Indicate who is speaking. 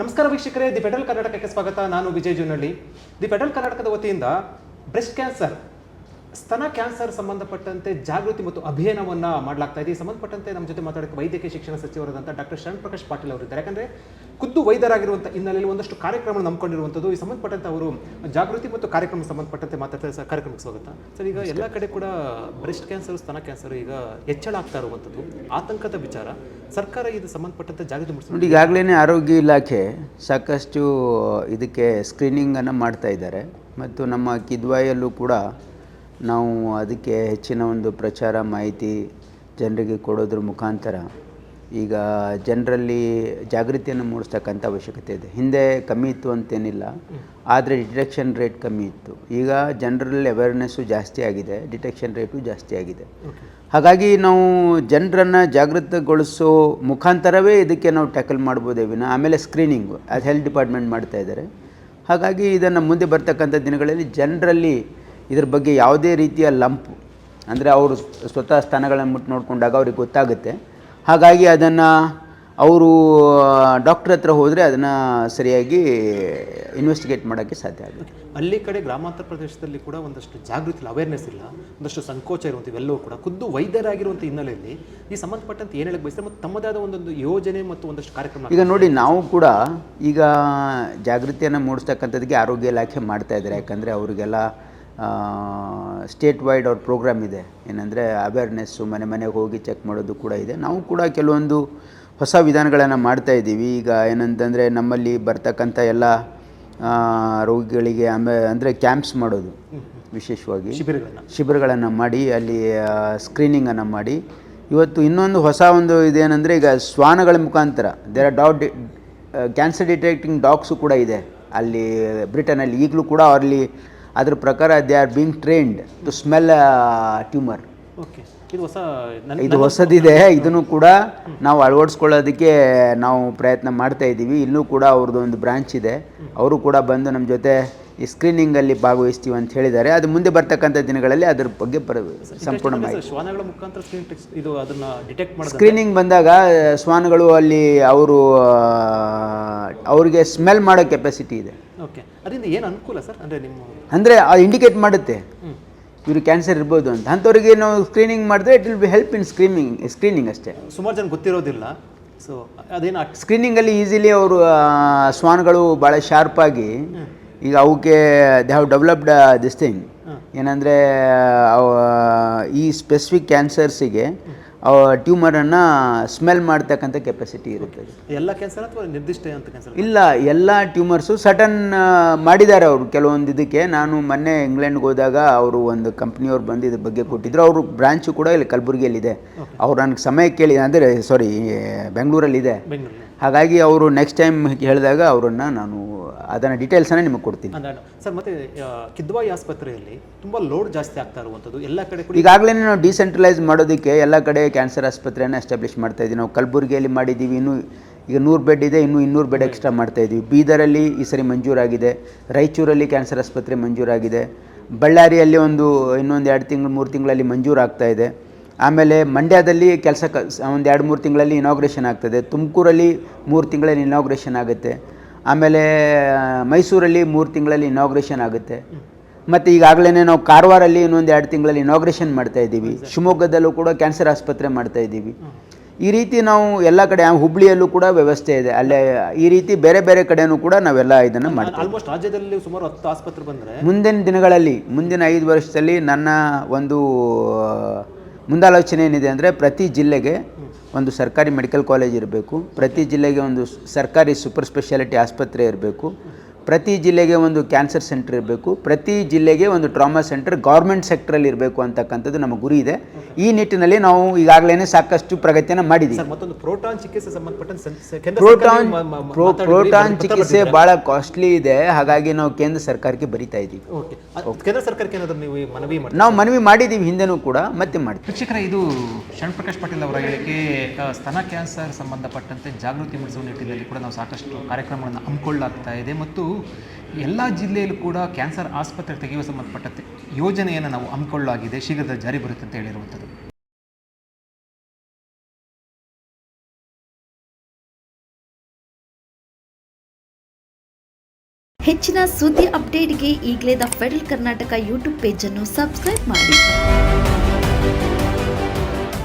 Speaker 1: ನಮಸ್ಕಾರ ವೀಕ್ಷಕರೇ, the federal ಕರ್ನಾಟಕಕ್ಕೆ ಸ್ವಾಗತ. ನಾನು ವಿಜಯ್ ಜೂನಳ್ಳಿ. ದಿ ಫೆಡರಲ್ ಕರ್ನಾಟಕದ ವತಿಯಿಂದ ಬ್ರೆಸ್ಟ್ ಕ್ಯಾನ್ಸರ್ ಸ್ತನ ಕ್ಯಾನ್ಸರ್ ಸಂಬಂಧಪಟ್ಟಂತೆ ಜಾಗೃತಿ ಮತ್ತು ಅಭಿಯಾನವನ್ನ ಮಾಡಲಾಗ್ತಾ ಇದೆ. ಸಂಬಂಧಪಟ್ಟಂತೆ ನಮ್ಮ ಜೊತೆ ಮಾತಾಡಕ್ಕೆ ವೈದ್ಯಕೀಯ ಶಿಕ್ಷಣ ಸಚಿವರಾದಂಥ ಡಾಕ್ಟರ್ ಶರಣ್ ಪ್ರಕಾಶ್ ಪಾಟೀಲ್ ಅವರಿದ್ದಾರೆ. ಯಾಕಂದ್ರೆ ಖುದ್ದು ವೈದ್ಯರಾಗಿರುವಂಥ ಹಿನ್ನೆಲೆಯಲ್ಲಿ ಒಂದಷ್ಟು ಕಾರ್ಯಕ್ರಮ ನಂಬ್ಕೊಂಡಿರುವಂಥದ್ದು. ಈ ಸಂಬಂಧಪಟ್ಟಂತೆ ಅವರು ಜಾಗೃತಿ ಮತ್ತು ಕಾರ್ಯಕ್ರಮ ಸಂಬಂಧಪಟ್ಟಂತೆ ಮಾತಾಡ್ತಾರೆ ಸರ್ ಕಾರ್ಯಕ್ರಮಕ್ಕೆ ಸ್ವಾಗತ. ಸರ್, ಈಗ ಎಲ್ಲ ಕಡೆ ಕೂಡ ಬ್ರೆಸ್ಟ್ ಕ್ಯಾನ್ಸರ್, ಸ್ತನ ಕ್ಯಾನ್ಸರ್ ಈಗ ಹೆಚ್ಚಳ ಆಗ್ತಾ ಇರುವಂಥದ್ದು. ಆತಂಕದ ವಿಚಾರ. ಸರ್ಕಾರ ಇದು ಸಂಬಂಧಪಟ್ಟಂತೆ ಜಾಗೃತಿ ಮೂಡಿಸ
Speaker 2: ನೋಡಿ ಈಗಾಗಲೇ ಆರೋಗ್ಯ ಇಲಾಖೆ ಸಾಕಷ್ಟು ಇದಕ್ಕೆ ಸ್ಕ್ರೀನಿಂಗನ್ನು ಮಾಡ್ತಾ ಇದ್ದಾರೆ. ಮತ್ತು ನಮ್ಮ ಕಿದ್ವಾಯಲ್ಲೂ ಕೂಡ ನಾವು ಅದಕ್ಕೆ ಹೆಚ್ಚಿನ ಒಂದು ಪ್ರಚಾರ ಮಾಹಿತಿ ಜನರಿಗೆ ಕೊಡೋದ್ರ ಮುಖಾಂತರ ಈಗ ಜನರಲ್ಲಿ ಜಾಗೃತಿಯನ್ನು ಮೂಡಿಸ್ತಕ್ಕಂಥ ಅವಶ್ಯಕತೆ ಇದೆ. ಹಿಂದೆ ಕಮ್ಮಿ ಇತ್ತು ಅಂತೇನಿಲ್ಲ ಆದರೆ ಡಿಟೆಕ್ಷನ್ ರೇಟ್ ಕಮ್ಮಿ ಇತ್ತು. ಈಗ ಜನರಲ್ಲಿ ಅವೇರ್ನೆಸ್ಸು ಜಾಸ್ತಿ ಆಗಿದೆ ಡಿಟೆಕ್ಷನ್ ರೇಟು ಜಾಸ್ತಿ ಆಗಿದೆ. ಹಾಗಾಗಿ ನಾವು ಜನರನ್ನು ಜಾಗೃತಗೊಳಿಸೋ ಮುಖಾಂತರವೇ ಇದಕ್ಕೆ ನಾವು ಟ್ಯಾಕಲ್ ಮಾಡ್ಬೋದೇ ವಿನ. ಆಮೇಲೆ ಸ್ಕ್ರೀನಿಂಗು ಅದು ಹೆಲ್ತ್ ಡಿಪಾರ್ಟ್ಮೆಂಟ್ ಮಾಡ್ತಾ ಇದ್ದಾರೆ. ಹಾಗಾಗಿ ಇದನ್ನು ಮುಂದೆ ಬರ್ತಕ್ಕಂಥ ದಿನಗಳಲ್ಲಿ ಜನರಲ್ಲಿ ಇದ್ರ ಬಗ್ಗೆ ಯಾವುದೇ ರೀತಿಯ ಲಂಪು ಅಂದರೆ ಅವರು ಸ್ವತಃ ಸ್ಥಾನಗಳನ್ನು ಮುಟ್ಟು ನೋಡಿಕೊಂಡಾಗ ಅವ್ರಿಗೆ ಗೊತ್ತಾಗುತ್ತೆ. ಹಾಗಾಗಿ ಅದನ್ನು ಅವರು ಡಾಕ್ಟ್ರ್ ಹತ್ರ ಹೋದರೆ ಅದನ್ನು ಸರಿಯಾಗಿ ಇನ್ವೆಸ್ಟಿಗೇಟ್ ಮಾಡೋಕ್ಕೆ ಸಾಧ್ಯ ಆಗುತ್ತೆ.
Speaker 1: ಅಲ್ಲಿ ಕಡೆ ಗ್ರಾಮಾಂತರ ಪ್ರದೇಶದಲ್ಲಿ ಕೂಡ ಒಂದಷ್ಟು ಜಾಗೃತಿ ಇಲ್ಲ ಅವೇರ್ನೆಸ್ ಇಲ್ಲ. ಒಂದಷ್ಟು ಸಂಕೋಚ ಇರುವಂಥ ಇವೆಲ್ಲವೂ ಕೂಡ. ಖುದ್ದು ವೈದ್ಯರಾಗಿರುವಂಥ ಹಿನ್ನೆಲೆಯಲ್ಲಿ ಈ ಸಂಬಂಧಪಟ್ಟಂತೆ ಏನು ಹೇಳಕ್ಕೆ ಬಯಸ್ತಾರೆ? ಮತ್ತು ತಮ್ಮದಾದ ಒಂದೊಂದು ಯೋಜನೆ ಮತ್ತು ಒಂದಷ್ಟು ಕಾರ್ಯಕ್ರಮ
Speaker 2: ಈಗ ನೋಡಿ ನಾವು ಕೂಡ ಈಗ ಜಾಗೃತಿಯನ್ನು ಮೂಡಿಸ್ತಕ್ಕಂಥದ್ದಕ್ಕೆ ಆರೋಗ್ಯ ಇಲಾಖೆ ಮಾಡ್ತಾ ಇದ್ದಾರೆ. ಯಾಕಂದರೆ ಅವರಿಗೆಲ್ಲ ಸ್ಟೇಟ್ ವೈಡ್ ಅವ್ರ ಪ್ರೋಗ್ರಾಮ್ ಇದೆ. ಏನಂದರೆ ಅವೇರ್ನೆಸ್ಸು ಮನೆ ಮನೆಗೆ ಹೋಗಿ ಚೆಕ್ ಮಾಡೋದು ಕೂಡ ಇದೆ. ನಾವು ಕೂಡ ಕೆಲವೊಂದು ಹೊಸ ವಿಧಾನಗಳನ್ನು ಮಾಡ್ತಾ ಇದ್ದೀವಿ. ಈಗ ಏನಂತಂದರೆ ನಮ್ಮಲ್ಲಿ ಬರ್ತಕ್ಕಂಥ ಎಲ್ಲ ರೋಗಿಗಳಿಗೆ ಆಮೇ ಅಂದರೆ ಕ್ಯಾಂಪ್ಸ್ ಮಾಡೋದು ವಿಶೇಷವಾಗಿ.
Speaker 1: ಶಿಬಿರಗಳನ್ನ.
Speaker 2: ಶಿಬಿರಗಳನ್ನು ಮಾಡಿ ಅಲ್ಲಿ ಸ್ಕ್ರೀನಿಂಗನ್ನು ಮಾಡಿ. ಇವತ್ತು ಇನ್ನೊಂದು ಹೊಸ ಒಂದು ಇದೇನೆಂದರೆ ಈಗ ಶ್ವಾನಗಳ ಮುಖಾಂತರ there are that cancer detecting dogs ಕೂಡ ಇದೆ. ಅಲ್ಲಿ ಬ್ರಿಟನಲ್ಲಿ ಈಗಲೂ ಕೂಡ ಅಲ್ಲಿ ಅದ್ರ ಪ್ರಕಾರ they are being trained to smell tumour
Speaker 1: okay ಇದು ಹೊಸ
Speaker 2: ಇದು ಹೊಸದಿದೆ. ಇದನ್ನು ಕೂಡ ನಾವು ಅಳವಡಿಸ್ಕೊಳ್ಳೋದಕ್ಕೆ ನಾವು ಪ್ರಯತ್ನ ಮಾಡ್ತಾ ಇದ್ದೀವಿ. ಇಲ್ಲೂ ಕೂಡ ಅವ್ರದ್ದು ಒಂದು ಬ್ರಾಂಚ್ ಇದೆ. ಅವರು ಕೂಡ ಬಂದು ನಮ್ಮ ಜೊತೆ ಈ ಸ್ಕ್ರೀನಿಂಗಲ್ಲಿ ಭಾಗವಹಿಸ್ತೀವಿ ಅಂತ ಹೇಳಿದ್ದಾರೆ. ಅದು ಮುಂದೆ ಬರ್ತಕ್ಕಂಥ ದಿನಗಳಲ್ಲಿ ಅದ್ರ ಬಗ್ಗೆ ಪರ ಸಂಪೂರ್ಣ ಮಾಹಿತಿ. ಸ್ಕ್ರೀನಿಂಗ್ ಬಂದಾಗ ಶ್ವಾನಗಳು ಅಲ್ಲಿ ಅವರು ಅವರಿಗೆ ಸ್ಮೆಲ್ ಮಾಡೋ ಕೆಪಾಸಿಟಿ ಇದೆ.
Speaker 1: ಓಕೆ ಅದರಿಂದ ಏನು ಅನುಕೂಲ ಸರ್? ಅಂದರೆ ನಿಮ್ಮ
Speaker 2: ಅಂದರೆ ಅದು ಇಂಡಿಕೇಟ್ ಮಾಡುತ್ತೆ. ಇವರು ಕ್ಯಾನ್ಸರ್ ಇರ್ಬೋದು ಅಂತ. ಅಂಥವ್ರಿಗೆ ನಾವು ಸ್ಕ್ರೀನಿಂಗ್ ಮಾಡಿದ್ರೆ it will be help in screening screening ಅಷ್ಟೇ.
Speaker 1: ಸುಮಾರು ಜನ ಗೊತ್ತಿರೋದಿಲ್ಲ. ಸೊ ಅದೇನು
Speaker 2: ಸ್ಕ್ರೀನಿಂಗಲ್ಲಿ ಈಸಿಲಿ ಅವರು ಸ್ವಾನ್ಗಳು ಭಾಳ ಶಾರ್ಪಾಗಿ ಈಗ ಅವಕ್ಕೆ they have developed this thing ಏನಂದರೆ ಈ ಸ್ಪೆಸಿಫಿಕ್ ಕ್ಯಾನ್ಸರ್ಸಿಗೆ ಟ್ಯೂಮರನ್ನು ಸ್ಮೆಲ್ ಮಾಡ್ತಕ್ಕಂಥ ಕೆಪಾಸಿಟಿ ಇರುತ್ತೆ.
Speaker 1: ಎಲ್ಲ ಕ್ಯಾನ್ಸರ್ ಅಥವಾ ನಿರ್ದಿಷ್ಟ ಅಂತ ಕ್ಯಾನ್ಸರ್
Speaker 2: ಇಲ್ಲ ಎಲ್ಲ ಟ್ಯೂಮರ್ಸು ಸಡನ್ ಮಾಡಿದ್ದಾರೆ ಅವರು. ಕೆಲವೊಂದು ಇದಕ್ಕೆ ನಾನು ಮೊನ್ನೆ ಇಂಗ್ಲೆಂಡ್ಗೆ ಹೋದಾಗ ಅವರು ಒಂದು ಕಂಪ್ನಿಯವ್ರು ಬಂದು ಇದ್ರ ಬಗ್ಗೆ ಕೊಟ್ಟಿದ್ರು. ಅವರು ಬ್ರಾಂಚು ಕೂಡ ಇಲ್ಲಿ ಕಲಬುರಗಿಯಲ್ಲಿದೆ. ಅವ್ರು ನನಗೆ ಸಮಯ ಕೇಳಿ ಅಂದರೆ ಸಾರಿ ಬೆಂಗಳೂರಲ್ಲಿದೆ.
Speaker 1: ಬೆಂಗಳೂರಲ್ಲಿ
Speaker 2: ಹಾಗಾಗಿ ಅವರು ನೆಕ್ಸ್ಟ್ ಟೈಮ್ ಹೇಳಿದಾಗ ಅವರನ್ನು ನಾನು ಅದನ್ನು ಡೀಟೇಲ್ಸನ್ನು ನಿಮಗೆ ಕೊಡ್ತೀನಿ.
Speaker 1: ಸರ್ ಮತ್ತೆ ಕಿದ್ವಾಯಿ ಆಸ್ಪತ್ರೆಯಲ್ಲಿ ತುಂಬ ಲೋಡ್ ಜಾಸ್ತಿ ಆಗ್ತಾ ಇರುವಂಥದ್ದು. ಎಲ್ಲ ಕಡೆ ಕೂಡ
Speaker 2: ಈಗಾಗಲೇ ನಾವು ಡಿಸೆಂಟ್ರಲೈಸ್ ಮಾಡೋದಕ್ಕೆ ಎಲ್ಲ ಕಡೆ ಕ್ಯಾನ್ಸರ್ ಆಸ್ಪತ್ರೆಯನ್ನು ಎಸ್ಟಾಬ್ಲಿಷ್ ಮಾಡ್ತಾ ಇದ್ದೀವಿ. ನಾವು ಕಲಬುರಗಿಯಲ್ಲಿ ಮಾಡಿದ್ದೀವಿ. ಇನ್ನೂ ಈಗ ನೂರು ಬೆಡ್ ಇದೆ ಇನ್ನೂ ಇನ್ನೂರು ಬೆಡ್ ಎಕ್ಸ್ಟ್ರಾ ಮಾಡ್ತಾ ಇದ್ದೀವಿ. ಬೀದರಲ್ಲಿ ಈ ಸರಿ ಮಂಜೂರಾಗಿದೆ. ರಾಯಚೂರಲ್ಲಿ ಕ್ಯಾನ್ಸರ್ ಆಸ್ಪತ್ರೆ ಮಂಜೂರಾಗಿದೆ. ಬಳ್ಳಾರಿಯಲ್ಲಿ ಒಂದು ಇನ್ನೊಂದು ಎರಡು ತಿಂಗಳು ಮೂರು ತಿಂಗಳಲ್ಲಿ ಮಂಜೂರಾಗ್ತಾ ಇದೆ. ಆಮೇಲೆ ಮಂಡ್ಯದಲ್ಲಿ ಕೆಲಸ ಕ ಒಂದು ಎರಡು ಮೂರು ತಿಂಗಳಲ್ಲಿ ಇನಾಗ್ರೇಷನ್ ಆಗ್ತದೆ. ತುಮಕೂರಲ್ಲಿ ಮೂರು ತಿಂಗಳಲ್ಲಿ ಇನಾಗ್ರೇಷನ್ ಆಗುತ್ತೆ. ಆಮೇಲೆ ಮೈಸೂರಲ್ಲಿ ಮೂರು ತಿಂಗಳಲ್ಲಿ ಇನಾಗ್ರೇಷನ್ ಆಗುತ್ತೆ. ಮತ್ತು ಈಗಾಗಲೇ ನಾವು ಕಾರವಾರಲ್ಲಿ ಇನ್ನೊಂದು ಎರಡು ತಿಂಗಳಲ್ಲಿ ಇನಾಗ್ರೇಷನ್ ಮಾಡ್ತಾ ಇದ್ದೀವಿ. ಶಿವಮೊಗ್ಗದಲ್ಲೂ ಕೂಡ ಕ್ಯಾನ್ಸರ್ ಆಸ್ಪತ್ರೆ ಮಾಡ್ತಾ ಇದ್ದೀವಿ. ಈ ರೀತಿ ನಾವು ಎಲ್ಲ ಕಡೆ ಹುಬ್ಳಿಯಲ್ಲೂ ಕೂಡ ವ್ಯವಸ್ಥೆ ಇದೆ. ಅಲ್ಲೇ ಈ ರೀತಿ ಬೇರೆ ಬೇರೆ ಕಡೆನೂ ಕೂಡ ನಾವೆಲ್ಲ ಇದನ್ನು ಮಾಡ್ತೀವಿ
Speaker 1: ಆಲ್ಮೋಸ್ಟ್ ರಾಜ್ಯದಲ್ಲಿ ಸುಮಾರು ಹತ್ತು ಆಸ್ಪತ್ರೆ ಬಂದರೆ
Speaker 2: ಮುಂದಿನ ದಿನಗಳಲ್ಲಿ ಮುಂದಿನ ಐದು ವರ್ಷದಲ್ಲಿ ನನ್ನ ಒಂದು ಮುಂದಾಲೋಚನೆ ಏನಿದೆ ಅಂದರೆ ಪ್ರತಿ ಜಿಲ್ಲೆಗೆ ಒಂದು ಸರ್ಕಾರಿ ಮೆಡಿಕಲ್ ಕಾಲೇಜ್ ಇರಬೇಕು. ಪ್ರತಿ ಜಿಲ್ಲೆಗೆ ಒಂದು ಸರ್ಕಾರಿ ಸೂಪರ್ ಸ್ಪೆಷಾಲಿಟಿ ಆಸ್ಪತ್ರೆ ಇರಬೇಕು. ಪ್ರತಿ ಜಿಲ್ಲೆಗೆ ಒಂದು ಕ್ಯಾನ್ಸರ್ ಸೆಂಟರ್ ಇರಬೇಕು ಪ್ರತಿ ಜಿಲ್ಲೆಗೆ ಒಂದು ಟ್ರಾಮಾ ಸೆಂಟರ್ ಗೌರ್ಮೆಂಟ್ ಸೆಕ್ಟ್ರಲ್ಲಿ ಇರಬೇಕು ಅಂತಕ್ಕಂಥದ್ದು ನಮ್ಮ ಗುರಿ ಇದೆ. ಈ ನಿಟ್ಟಿನಲ್ಲಿ ನಾವು ಈಗಾಗಲೇ ಸಾಕಷ್ಟು ಪ್ರಗತಿಯನ್ನು ಮಾಡಿದ್ದೀವಿ
Speaker 1: ಸರ್ ಮತ್ತೊಂದು ಪ್ರೋಟಾನ್ ಚಿಕಿತ್ಸೆ ಸಂಬಂಧಪಟ್ಟಂತೆ ಕೇಂದ್ರ
Speaker 2: ಪ್ರೋಟಾನ್ ಚಿಕಿತ್ಸೆ? ಭಾಳ ಕಾಸ್ಟ್ಲಿ ಇದೆ ಹಾಗಾಗಿ ನಾವು ಕೇಂದ್ರ ಸರ್ಕಾರಕ್ಕೆ ಬರಿತಾ ಇದ್ದೀವಿ
Speaker 1: ಓಕೆ. ಕೇಂದ್ರ ಸರ್ಕಾರಕ್ಕೆ ಏನಾದ್ರು ನೀವು ಮನವಿ ಮಾಡಿ
Speaker 2: ನಾವು ಮನವಿ ಮಾಡಿದ್ದೀವಿ ಹಿಂದೆನೂ ಕೂಡ ಮತ್ತೆ ಮಾಡಿ
Speaker 1: ಶಿಕ್ಷಕರ ಇದು ಶರಣ್ ಪ್ರಕಾಶ್ ಪಟೇಲ್ ಅವರ ಹೇಳಿಕೆ ಸ್ತನ ಕ್ಯಾನ್ಸರ್ ಸಂಬಂಧಪಟ್ಟಂತೆ ಜಾಗೃತಿ ಮೂಡಿಸುವ ನಿಟ್ಟಿನಲ್ಲಿ ಕೂಡ ನಾವು ಸಾಕಷ್ಟು ಕಾರ್ಯಕ್ರಮಗಳನ್ನು ಹಮ್ಮಿಕೊಳ್ಳಲಾಗ್ತಾ ಇದೆ. ಮತ್ತು ಎಲ್ಲ ಜಿಲ್ಲೆಯಲ್ಲೂ ಕೂಡ ಕ್ಯಾನ್ಸರ್ ಆಸ್ಪತ್ರೆ ತೆಗೆಯುವ ಸಂಬಂಧಪಟ್ಟ ಯೋಜನೆಯನ್ನು ನಾವು ಹಮ್ಮಿಕೊಳ್ಳಲಾಗಿದೆ ಶೀಘ್ರದ ಜಾರಿ ಬರುತ್ತೆ ಅಂತ ಹೇಳಿರುವಂಥದ್ದು.
Speaker 3: ಹೆಚ್ಚಿನ ಸುದ್ದಿ ಅಪ್ಡೇಟ್ಗೆ ಈಗಲೇ ದ ಫೆಡರಲ್ ಕರ್ನಾಟಕ ಯೂಟ್ಯೂಬ್ ಪೇಜನ್ನು ಸಬ್ಸ್ಕ್ರೈಬ್ ಮಾಡಿ.